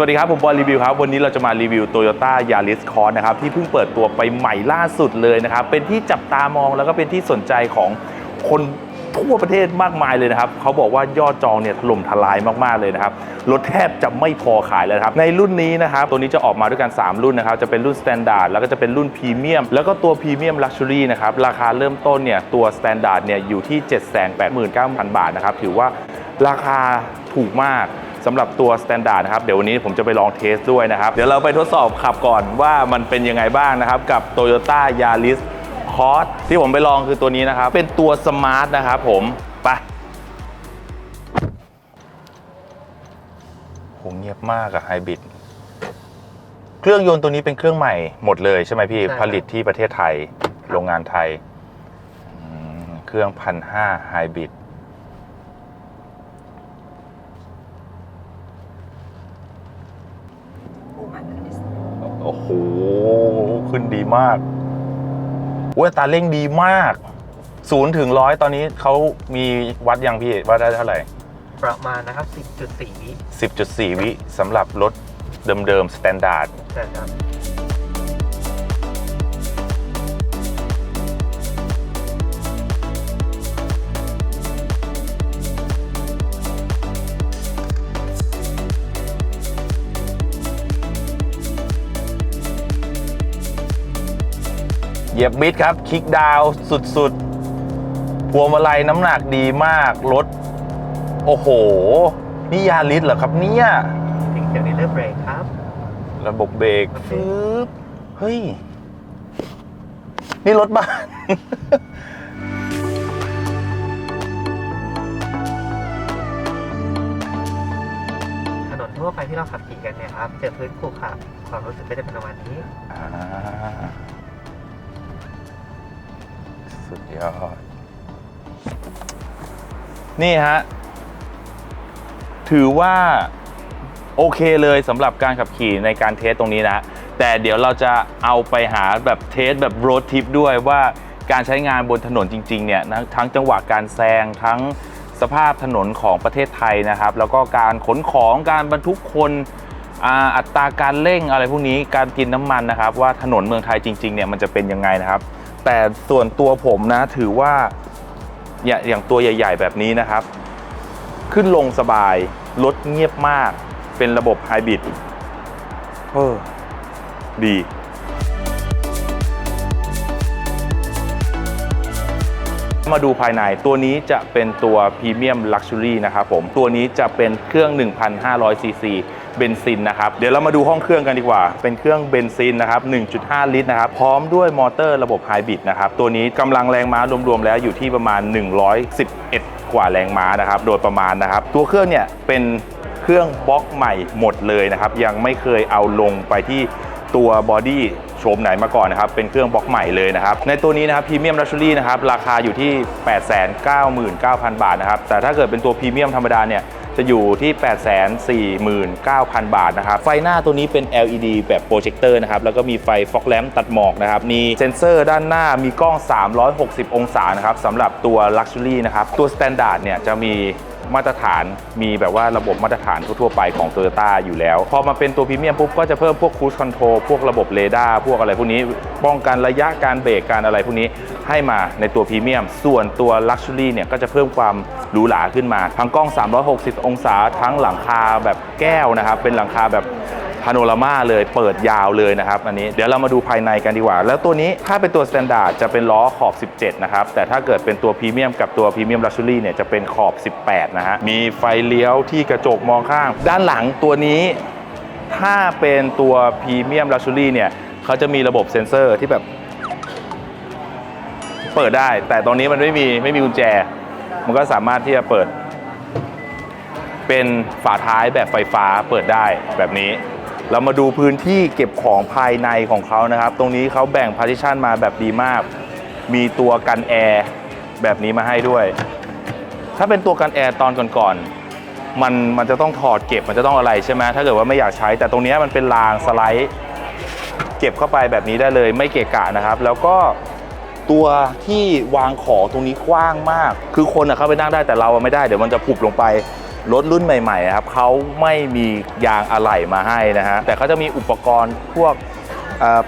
สวัสดีครับ ผมบอลรีวิวครับ วันนี้เราจะมารีวิว Toyota Yaris Cross นะครับ ที่เพิ่งเปิดตัวไปใหม่ล่าสุดเลยนะครับ เป็นที่จับตามองแล้วก็เป็นที่สนใจของคนทั่วประเทศมากมายเลยนะครับ เขาบอกว่ายอดจองเนี่ยถล่มทลายมากๆเลยนะครับ รถแทบจะไม่พอขายแล้วครับ ในรุ่นนี้นะครับ ตัวนี้จะออกมาด้วยกัน 3 รุ่นนะครับ จะเป็นรุ่น Standard แล้วก็จะเป็นรุ่นพรีเมียม แล้วก็ตัวพรีเมียมลักชัวรี่นะครับ ราคาเริ่มต้นเนี่ยตัว Standard เนี่ยอยู่ที่ 789,000 บาทนะครับ ถือว่าราคาถูกมาก สำหรับตัว Standard นะครับเดี๋ยววันนี้ผมจะไปลองเทสด้วยนะครับ เดี๋ยวเราไปทดสอบขับก่อนว่ามันเป็นยังไงบ้างนะครับ กับ Toyota Yaris Cross ที่ผมไปลองคือตัวนี้นะครับ เป็นตัวสมาร์ทนะครับผมไปโหเงียบมากอะไฮบริดเครื่องยนต์ตัวนี้เป็นเครื่องใหม่หมดเลยใช่ไหมพี่ใช่ครับผลิตที่ประเทศไทย โรงงานไทยอืมเครื่องพันห้าไฮบริด โอ้โห ขึ้นดีมากอุ้ยอัตราเร่งดีมากศูนย์ถึงร้อยตอนนี้เขามีวัดยังพี่ว่าได้เท่าไหร่ ประมาณนะครับ 10.4วิ10.4 วิสำหรับรถเดิมๆสแตนดาร์ดใช่ครับ เหยียบมิดครับคลิกดาวน์สุดๆพวงมาลัยน้ำหนักดีมาก รถ โอ้โห นี่ยาลิสเหรอครับเนี่ยทิ้งเขียวในเลือกเบรกครับ ระบบเบรกโอเคฟึบเฮ้ย นี่รถบ้านถนนทั่วไปที่เราขับขี่กันเนี่ยครับ เจอพื้นขรุขระความรู้สึกก็จะเป็นประมาณนี้อ่า สุดยอด นี่ฮะ ถือว่าโอเคเลยสำหรับการขับขี่ในการเทสตรงนี้นะ แต่เดี๋ยวเราจะเอาไปหาแบบเทสแบบโรดทริปด้วยว่าการใช้งานบนถนนจริง ๆ เนี่ย ทั้งจังหวะการแซงทั้งสภาพถนนของประเทศไทยนะครับ แล้วก็การขนของการบรรทุกคนอัตราการเร่งอะไรพวกนี้การกินน้ำมันนะครับ ว่าถนนเมืองไทยจริงๆเนี่ยมันจะเป็นยังไงนะครับ แต่ส่วนตัวผมนะถือว่าอย่าอย่างตัวใหญ่ ๆ แบบนี้นะครับ ขึ้นลงสบายรถเงียบมากเป็นระบบไฮบริดเออดีมาดูภายในตัวนี้จะเป็นตัวพรีเมียมลักชัวรี่นะครับผม ตัวนี้จะเป็นเครื่อง 1,500ซีซี เบนซินนะครับ เดี๋ยวเรามาดูห้องเครื่องกันดีกว่า เป็นเครื่องเบนซินนะครับ 1.5 ลิตรนะครับ พร้อมด้วยมอเตอร์ระบบไฮบริดนะครับ ตัวนี้กำลังแรงม้ารวมๆ แล้วอยู่ที่ประมาณ 111 กว่าแรงม้านะครับ โดยประมาณนะครับ ตัวเครื่องเนี่ยเป็นเครื่องบล็อกใหม่หมดเลยนะครับ ยังไม่เคยเอาลงไปที่ตัวบอดี้โฉมไหนมาก่อนนะครับ เป็นเครื่องบล็อกใหม่เลยนะครับ ในตัวนี้นะครับพรีเมียมลักชัวรี่นะครับ ราคาอยู่ที่ 899,000 บาทนะครับ แต่ถ้าเกิดเป็นตัวพรีเมียมธรรมดาเนี่ย จะอยู่ที่ 849,000 บาทนะครับ ไฟหน้าตัวนี้เป็น LED แบบโปรเจคเตอร์นะครับ แล้วก็มีไฟฟอกแลมตัดหมอกนะครับ มีเซ็นเซอร์ด้านหน้า มีกล้อง 360 องศานะครับสำหรับตัว Luxury นะครับ ตัว Standard เนี่ยจะมี มาตรฐานมีแบบว่าระบบมาตรฐานทั่วๆไปของ t o y ต้าอยู่แล้ว พอมาเป็นตัวพรีเมียมปุ๊บก็จะเพิ่มพวกคู i คอนโทรลพวกระบบเรดาร์พวกอะไรพวกนี้ป้องกันระยะการเบรกการอะไรพวกนี้ให้มาในตัวพรีเมียม ส่วนตัว Luxury เนี่ยก็จะเพิ่มความหรูหราขึ้นมา ทั้งกล้อง 360 องศาทั้งหลังคาแบบแก้วนะครับเป็นหลังคาแบบ พาโนรามาเลยเปิดยาวเลยนะครับอันนี้เดี๋ยวเรามาดูภายในกันดีกว่า แล้วตัวนี้ถ้าเป็นตัว Standard จะเป็นล้อขอบ 17 นะครับ แต่ถ้าเกิดเป็นตัวพรีเมียมกับตัวพรีเมียม Luxury เนี่ยจะเป็นขอบ 18 นะฮะ มีไฟเลี้ยวที่กระจกมองข้าง ด้านหลังตัวนี้ถ้าเป็นตัวพรีเมียมลักชัวรี่เนี่ยเขาจะมีระบบเซ็นเซอร์ที่แบบเปิดได้ แต่ตรงนี้มันไม่มีไม่มีกุญแจ มันก็สามารถที่จะเปิด เป็นฝาท้ายแบบไฟฟ้าเปิดได้แบบนี้ เรามาดูพื้นที่เก็บของภายในของเขานะครับ ตรงนี้เขาแบ่งพาร์ติชันมาแบบดีมาก มีตัวกันแอร์แบบนี้มาให้ด้วย ถ้าเป็นตัวกันแอร์ตอนก่อนๆมันมันจะต้องถอดเก็บมันจะต้องอะไรใช่ไหมถ้าเกิดว่าไม่อยากใช้แต่ตรงนี้มันเป็นรางสไลด์เก็บเข้าไปแบบนี้ได้เลยไม่เกะกะนะครับ แล้วก็ตัวที่วางของตรงนี้กว้างมาก คือคนเข้าไปนั่งได้แต่เราไม่ได้เดี๋ยวมันจะผุบลงไป รถรุ่นใหม่ๆครับเขาไม่มียางอะไหล่มาให้นะฮะแต่เขาจะมีอุปกรณ์พวก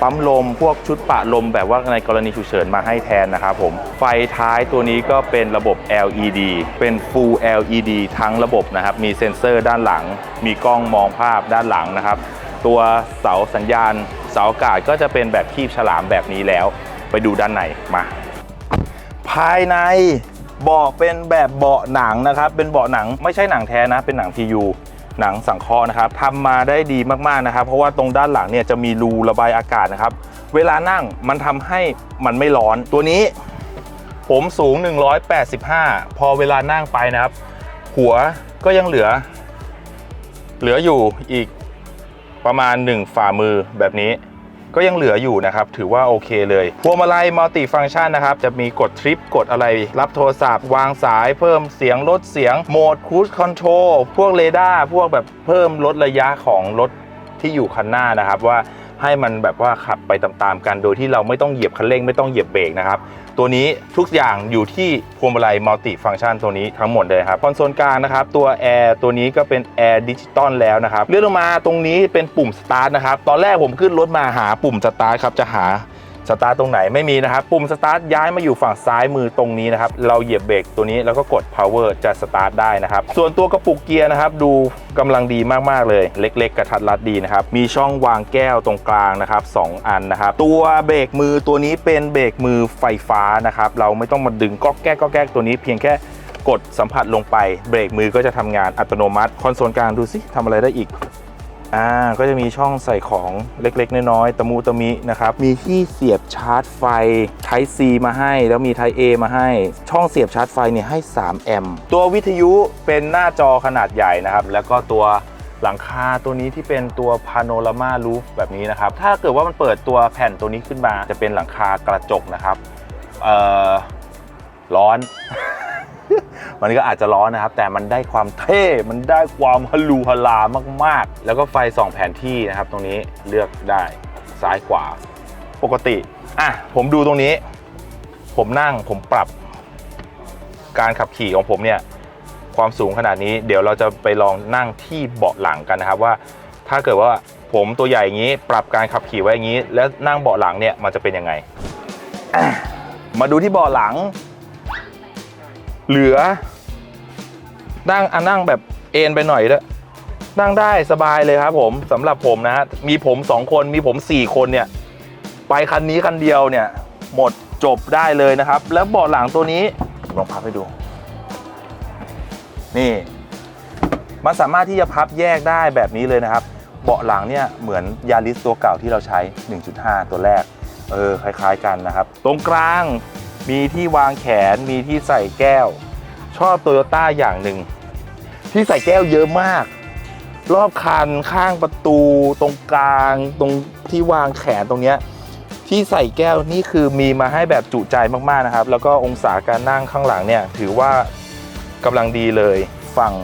ปั๊มลม พวกชุดปะลมแบบว่าในกรณีฉุกเฉินมาให้แทนนะครับผม ไฟท้ายตัวนี้ก็เป็นระบบ LED เป็น Full LED ทั้งระบบนะครับ มีเซ็นเซอร์ด้านหลัง มีกล้องมองภาพด้านหลังนะครับ ตัวเสาสัญญาณ เสาอากาศก็จะเป็นแบบคีบฉลามแบบนี้แล้ว ไปดูด้านในมา ภายใน เบาะเป็นแบบเบาะหนังนะครับ เป็นเบาะหนังไม่ใช่หนังแท้นะ เป็นหนัง PU หนังสังเคราะห์นะครับทำมาได้ดีมากๆนะครับ เพราะว่าตรงด้านหลังเนี่ยจะมีรูระบายอากาศนะครับ เวลานั่งมันทำให้มันไม่ร้อน ตัวนี้ผมสูง 185 พอเวลานั่งไปนะครับ หัวก็ยังเหลือ เหลืออยู่อีกประมาณ 1 ฝ่ามือแบบนี้ ก็ยังเหลืออยู่นะครับ ถือว่าโอเคเลยพวงมาลัยมัลติฟังก์ชันนะครับ จะมีกดทริปกดอะไร รับโทรศัพท์ วางสายเพิ่มเสียงลดเสียงโหมดคู e คอนโทรลพวกเรดาร์พวกแบบเพิ่มลดระยะของรถที่อยู่คันหน้านะครับว่าให้มันแบบว่าขับไปตามๆกันโดยที่เราไม่ต้องเหยียบคันเร่งไม่ต้องเหยียบเบรกนะครับ ตัวนี้ทุกอย่างอยู่ที่พวงมาลัยมัลติฟังก์ชันตัวนี้ทั้งหมดเลยครับคอนโซลกลางนะครับตัวแอร์ตัวนี้ก็เป็นแอร์ดิจิตอลแล้วนะครับเลื่อนลงมาตรงนี้เป็นปุ่มสตาร์ทนะครับตอนแรกผมขึ้นรถมาหาปุ่มสตาร์ทครับจะหา สตาร์ทตรงไหนไม่มีนะครับ ปุ่มสตาร์ทย้ายมาอยู่ฝั่งซ้ายมือตรงนี้นะครับ เราเหยียบเบรกตัวนี้แล้วก็กด power จะสตาร์ทได้นะครับ ส่วนตัวกระปุกเกียร์นะครับ ดูกำลังดีมาก ๆ เลย เล็ก ๆ กระทัดรัดดีนะครับ มีช่องวางแก้วตรงกลางนะครับสองอันนะครับ ตัวเบรกมือตัวนี้เป็นเบรกมือไฟฟ้านะครับ เราไม่ต้องมาดึงก๊อกแก๊กก๊อกแก๊กตัวนี้เพียงแค่กดสัมผัสลงไปเบรกมือก็จะทำงานอัตโนมัติ คอนโซลกลางดูสิทำอะไรได้อีก อ่าก็จะมีช่องใส่ของเล็กๆ น้อยๆตะมูตะมินะครับ มีที่เสียบชาร์จไฟ Type C มาให้ แล้วมี Type A มาให้ ช่องเสียบชาร์จไฟเนี่ยให้ 3 แอมป์ ตัววิทยุเป็นหน้าจอขนาดใหญ่นะครับ แล้วก็ตัวหลังคาตัวนี้ที่เป็นตัวพาโนรามารูฟแบบนี้นะครับ ถ้าเกิดว่ามันเปิดตัวแผ่นตัวนี้ขึ้นมา จะเป็นหลังคากระจกนะครับ เอ่อ ร้อน มันก็อาจจะร้อนนะครับ แต่มันได้ความเท่ มันได้ความฮาลูฮลามากๆ แล้วก็ไฟส่องแผนที่นะครับ ตรงนี้เลือกได้ซ้ายขวา ปกติ อะ ผมดูตรงนี้ ผมนั่งผมปรับการขับขี่ของผมเนี่ยความสูงขนาดนี้ เดี๋ยวเราจะไปลองนั่งที่เบาะหลังกันนะครับว่า ถ้าเกิดว่าผมตัวใหญ่อย่างนี้ ปรับการขับขี่ไว้อย่างนี้ แล้วนั่งเบาะหลังเนี่ยมันจะเป็นยังไง มาดูที่เบาะหลัง เหลือ นั่งอะนั่งแบบเอนไปหน่อยด้วยนั่งได้สบายเลยครับผมสำหรับผมนะฮะมีผมสองคนมีผมสี่คนเนี่ย ไปคันนี้คันเดียวเนี่ย หมดจบได้เลยนะครับ แล้วเบาะหลังตัวนี้ลองพับให้ดู นี่มันสามารถที่จะพับแยกได้แบบนี้เลยนะครับ เบาะหลังเนี่ยเหมือนยาริสตัวเก่าที่เราใช้ 1.5 ตัวแรก เออคล้าย ๆ กันนะครับ ตรงกลาง มีที่วางแขนมีที่ใส่แก้ว ชอบโตโยต้าอย่างหนึ่ง ที่ใส่แก้วเยอะมาก รอบคันข้างประตูตรงกลางตรงที่วางแขนตรงเนี้ยที่ใส่แก้วนี่คือมีมาให้แบบจุใจมากๆนะครับ แล้วก็องศาการนั่งข้างหลังเนี่ย ถือว่ากำลังดีเลย ฝั่ง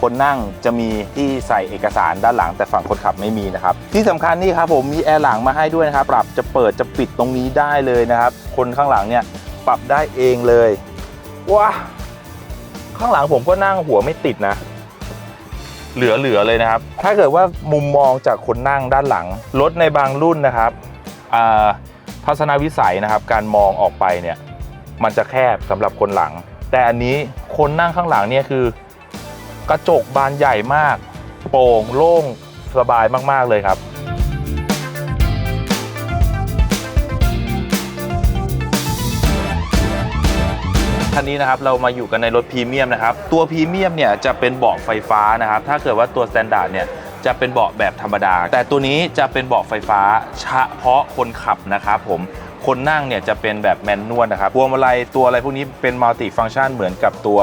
คนนั่งจะมีที่ใส่เอกสารด้านหลัง แต่ฝั่งคนขับไม่มีนะครับ ที่สำคัญนี่ครับผมมีแอร์หลังมาให้ด้วยนะครับ ปรับจะเปิดจะปิดตรงนี้ได้เลยนะครับ คนข้างหลังเนี่ย ปรับได้เองเลยว้าข้างหลังผมก็นั่งหัวไม่ติดนะ เหลือๆเลยนะครับ ถ้าเกิดว่ามุมมองจากคนนั่งด้านหลังรถในบางรุ่นนะครับอ่าทัศนวิสัยนะครับ การมองออกไปเนี่ย มันจะแคบสำหรับคนหลัง แต่อันนี้คนนั่งข้างหลังเนี่ยคือ กระจกบานใหญ่มาก โปร่งโล่งสบายมากๆเลยครับ คันนี้นะครับเรามาอยู่กันในรถพรีเมียมนะครับตัวพรีเมียมเนี่ยจะเป็นเบาะไฟฟ้านะครับถ้าเกิดว่าตัวสแตนดาร์ดเนี่ยจะเป็นเบาะแบบธรรมดา แต่ตัวนี้จะเป็นเบาะไฟฟ้าเฉพาะคนขับนะครับผมคนนั่งเนี่ยจะเป็นแบบแมนนวลนะครับพวงมาลัยตัวอะไรพวกนี้เป็นมัลติฟัง c t ชันเหมือนกับตัว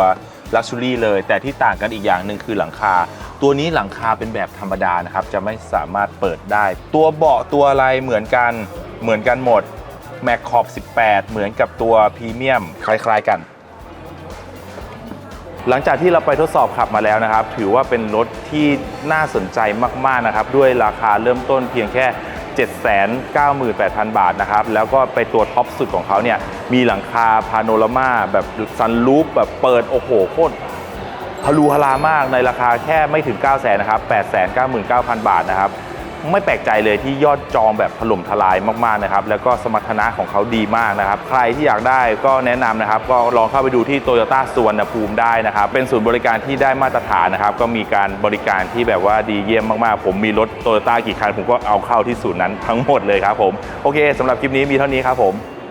ลักชัวรี่เลย แต่ที่ต่างกันอีกอย่างหนึ่งคือหลังคา ตัวนี้หลังคาเป็นแบบธรรมดานะครับ จะไม่สามารถเปิดได้ ตัวเบาะตัวอะไรเหมือนกันเหมือนกันหมดแมคขอบ 18 เหมือนกับตัวพรีเมียมคล้าย ๆ กัน หลังจากที่เราไปทดสอบขับมาแล้วนะครับ ถือว่าเป็นรถที่น่าสนใจมากๆนะครับ ด้วยราคาเริ่มต้นเพียงแค่ 798,000 บาทนะครับ แล้วก็ไปตัวท็อปสุดของเขาเนี่ย มีหลังคาพาโนรามาแบบซันลูปแบบเปิด โอ้โหโคตรฮารูฮารามากในราคาแค่ไม่ถึง 9 0 0 0 0นะครับ 899,000 บาทนะครับ ไม่แปลกใจเลยที่ยอดจองแบบถล่มทลายมากๆนะครับ แล้วก็สมรรถนะของเขาดีมากนะครับ ใครที่อยากได้ก็แนะนำนะครับ ก็ลองเข้าไปดูที่โตโยต้าสวรรณภูมิได้นะครับ เป็นศูนย์บริการที่ได้มาตรฐานนะครับ ก็มีการบริการที่แบบว่าดีเยี่ยมมากๆ ผมมีรถโตโยต้ากี่คันผมก็เอาเข้าที่ศูนย์นั้นทั้งหมดเลยครับผม โอเคสำหรับคลิปนี้มีเท่านี้ครับผม